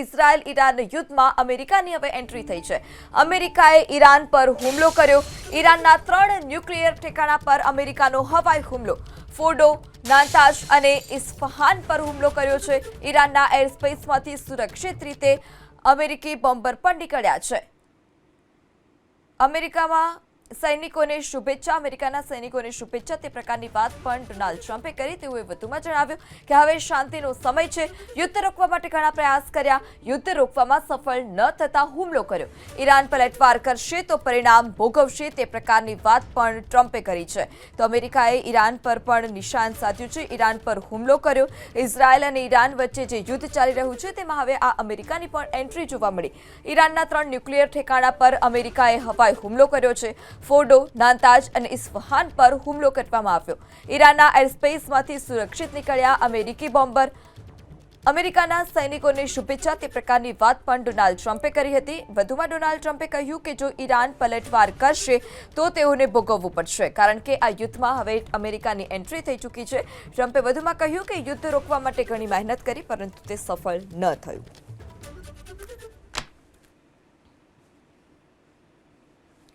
Israel Iran યુદ્ધમાં અમેરિકાની હવે એન્ટ્રી થઈ છે. અમેરિકાએ ઈરાન પર હુમલો કર્યો. ઈરાનના ત્રણ ન્યુક્લિયર ઠેકાણા પર અમેરિકાનો હવાઈ હુમલો. ફોડો નાતાશ અને ઇસ્ફહાન પર હુમલો કર્યો છે. ઈરાનના એરસ્પેસમાંથી સુરક્ષિત રીતે અમેરિકી બોમ્બર પણ નીકળ્યા છે. અમેરિકામાં સૈનિકોને શુભેચ્છા, અમેરિકાના સૈનિકોને શુભેચ્છા, તે પ્રકારની વાત પણ ડોનાલ્ડ ટ્રમ્પે કરી. તેઓએ વધુમાં જણાવ્યું કે હવે શાંતિનો સમય છે. યુદ્ધ રોકવા માટે ઘણા પ્રયાસ કર્યા. યુદ્ધ રોકવામાં સફળ ન થતા હુમલો કર્યો. ઈરાન પલટવાર કરશે તો પરિણામ ભોગવશે તે પ્રકારની વાત પણ ટ્રમ્પે કરી છે. તો અમેરિકાએ ઈરાન પર પણ નિશાન સાધ્યું છે. ઈરાન પર હુમલો કર્યો. ઇઝરાયલ અને ઈરાન વચ્ચે જે યુદ્ધ ચાલી રહ્યું છે તેમાં હવે આ અમેરિકાની પણ એન્ટ્રી જોવા મળી. ઈરાનના ત્રણ ન્યુક્લિયર ઠેકાણા પર અમેરિકાએ હવાઈ હુમલો કર્યો છે. ફોર્ડો, નાનતાજ અને ઇસ્ફહાન પર હુમલો કરવામાં આવ્યો. ઈરાનના એરસ્પેસમાંથી સુરક્ષિત નીકળ્યા અમેરિકી બોમ્બર. અમેરિકાના સૈનિકોને શુભેચ્છા તે પ્રકારની વાત પણ ડોનાલ્ડ ટ્રમ્પે કરી હતી. વધુમાં ડોનાલ્ડ ટ્રમ્પે કહ્યું કે જો ઈરાન પલટવાર કરશે, તો તેઓને ભોગવવું પડશે, કારણ કે આ યુદ્ધમાં હવે અમેરિકાની એન્ટ્રી થઈ ચૂકી છે. ટ્રમ્પે વધુમાં કહ્યું કે યુદ્ધ રોકવા માટે ઘણી મહેનત કરી, પરંતુ તે સફળ ન થયું.